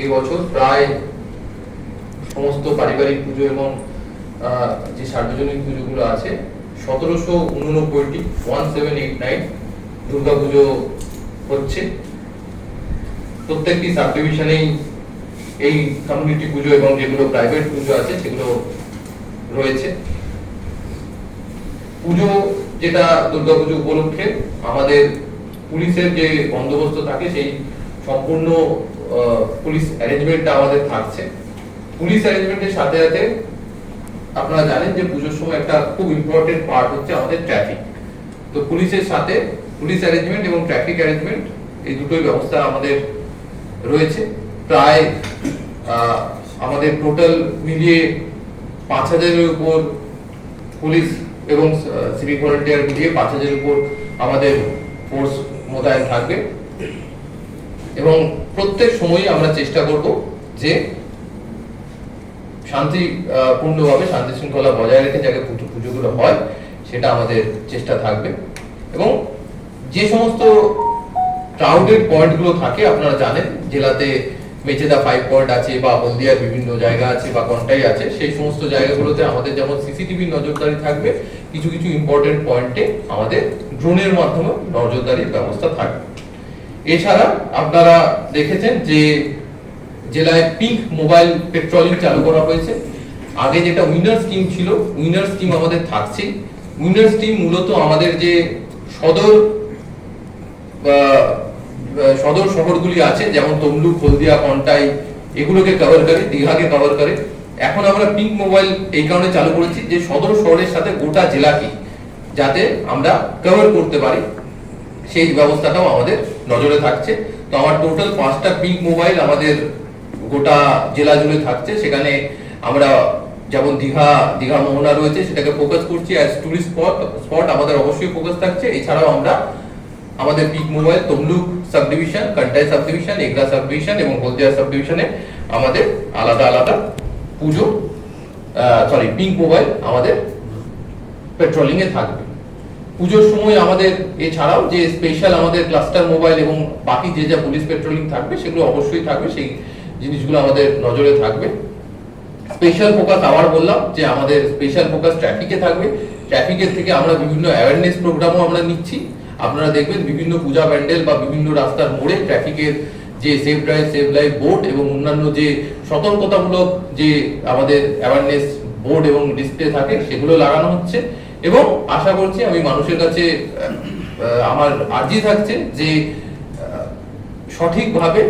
এই বছর প্রায় সমস্ত পারিবারিক পুজো এবং যে সার্বজনীন পুজোগুলো আছে, সতেরোশো উননব্বইটি one seven eight nine Durga Puja হচ্ছে। প্রত্যেকটি সাব ডিভিশনেই এই কমিউনিটি পুজো এবং যেগুলো প্রাইভেট পুজো আছে, সেগুলো রয়েছে। পুজো যেটা দুর্গাপুজো উপলক্ষে আমাদের পুলিশের যে বন্দোবস্ত থাকে, সেই সম্পূর্ণ পুলিশ অ্যারেঞ্জমেন্টটা আমাদের থাকছে। পুলিশ অ্যারেঞ্জমেন্টের সাথে সাথে আপনারা জানেন যে পুজোর সময় একটা খুব ইম্পর্টেন্ট পার্ট হচ্ছে আমাদের ট্রাফিক তো পুলিশের সাথে পুলিশ অ্যারেঞ্জমেন্ট এবং ট্রাফিক অ্যারেঞ্জমেন্ট এই দুটোই ব্যবস্থা আমাদের রয়েছে। প্রায় আমাদের টোটাল মিলিয়ে পাঁচ হাজারের উপর পুলিশ এবং সিভিক ভলেন্টিয়ার মিলিয়ে পাঁচ হাজারের উপর আমাদের ফোর্স মোতায়েন থাকবে। এবং প্রত্যেক সময়ই আমরা চেষ্টা করব যে শান্তি আহ, পূর্ণভাবে শান্তি শৃঙ্খলা বজায় রেখে পুজো পুজোগুলো হয় সেটা আমাদের চেষ্টা থাকবে। এবং যে সমস্ত ক্রাউডেড পয়েন্টগুলো থাকে আপনারা জানেন জেলাতে মেচেদা ফাইভ পয়েন্ট আছে বা হলদিয়ার বিভিন্ন জায়গা আছে বা কন্টাই আছে সেই সমস্ত জায়গাগুলোতে আমাদের যেমন সিসিটিভি নজরদারি থাকবে কিছু কিছু ইম্পর্টেন্ট পয়েন্টে আমাদের ড্রোনের মাধ্যমে নজরদারির ব্যবস্থা থাকবে। এছাড়া আপনারা দেখেছেন যে জেলায় পিঙ্ক মোবাইল পেট্রোলিং চালু করা হয়েছে। আগে যেটা উইনার স্কিম ছিল উইনার স্কিম আমাদের থাকছে উইনার স্কিম মূলত আমাদের যে সদর সদর শহরগুলি আছে, যেমন তমলুক, হলদিয়া কন্টাই এগুলোকে কভার করে, দীঘাকে কভার করে। এখন আমরা পিঙ্ক মোবাইল এই কারণে চালু করেছি যে সদর শহরের সাথে গোটা জেলাকে যাতে আমরা কভার করতে পারি। সেই ব্যবস্থাটাও আমাদের নজরে থাকছে। তো আমার টোটাল পাঁচটা পিঙ্ক মোবাইল আমাদের গোটা জেলা জুড়ে থাকছে। সেখানে আমরা যেমন দীঘা দীঘা মোহনা রয়েছে, সেটাকে ফোকাস করছি অ্যাজ টুরিস্ট স্পট স্পট আমাদের অবশ্যই ফোকাস থাকছে। এছাড়াও আমরা আমাদের pink mobile Tamluk sub division Contai sub division Egra sub division এবং হলদিয়া সাব ডিভিশনে আমাদের আলাদা আলাদা পুজো সরি পিঙ্ক মোবাইল আমাদের পেট্রোলিং এ থাকবে। পুজোর সময় আমাদের, এছাড়াও যে স্পেশাল আমাদের ক্লাস্টার মোবাইল এবং বাকি যে যা পুলিশ পেট্রোলিং থাকবে, সেগুলো অবশ্যই থাকবে, সেই জিনিসগুলো আমাদের নজরে থাকবে। স্পেশাল ফোকাস আবার বললাম যে আমাদের স্পেশাল ফোকাস ট্রাফিকে থাকবে। ট্রাফিকের থেকে আমরা বিভিন্ন অ্যাওয়ারনেস প্রোগ্রামও আমরা নিচ্ছি। আপনারা দেখবেন বিভিন্ন পূজা প্যান্ডেল বা বিভিন্ন রাস্তার মোড়ে ট্রাফিকের যে safe drive safe life board এবং অন্যান্য যে সতর্কতামূলক যে আমাদের অ্যাওয়ারনেস বোর্ড এবং ডিসপ্লে থাকে, সেগুলো লাগানো হচ্ছে। এবং আশা করছি আমি মানুষের কাছে আমার আর্জি থাকছে যে সঠিকভাবে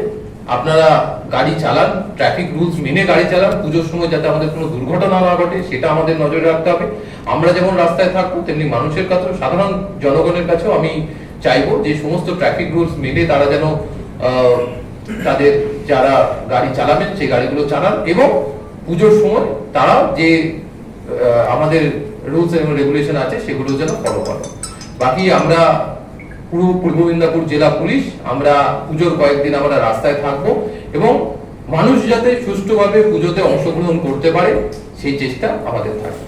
আপনারা গাড়ি চালান ট্রাফিক রুলস মেনে গাড়ি চালান, পুজোর সময় যাতে আমাদের কোনো দুর্ঘটনা না ঘটে, সেটা আমাদের নজরে রাখতে হবে। আমরা যেমন রাস্তায় থাকব, তেমনি মানুষের কাছেও, সাধারণ জনগণের কাছেও আমি চাইব যে, সমস্ত ট্রাফিক রুলস মেনে তারা যেন তাদের যারা গাড়ি চালাবেন, সেই গাড়িগুলো চালান এবং পুজোর সময় তারা যে আমাদের রুলস এবং রেগুলেশন আছে, সেগুলো যেন ফলো করে। বাকি আমরা পুরো পূর্ব মেদিনীপুর জেলা পুলিশ, আমরা পুজোর কয়েকদিন আমরা রাস্তায় থাকব এবং মানুষ যাতে সুষ্ঠুভাবে পুজোতে অংশগ্রহণ করতে পারে, সেই চেষ্টা আমাদের থাকবে।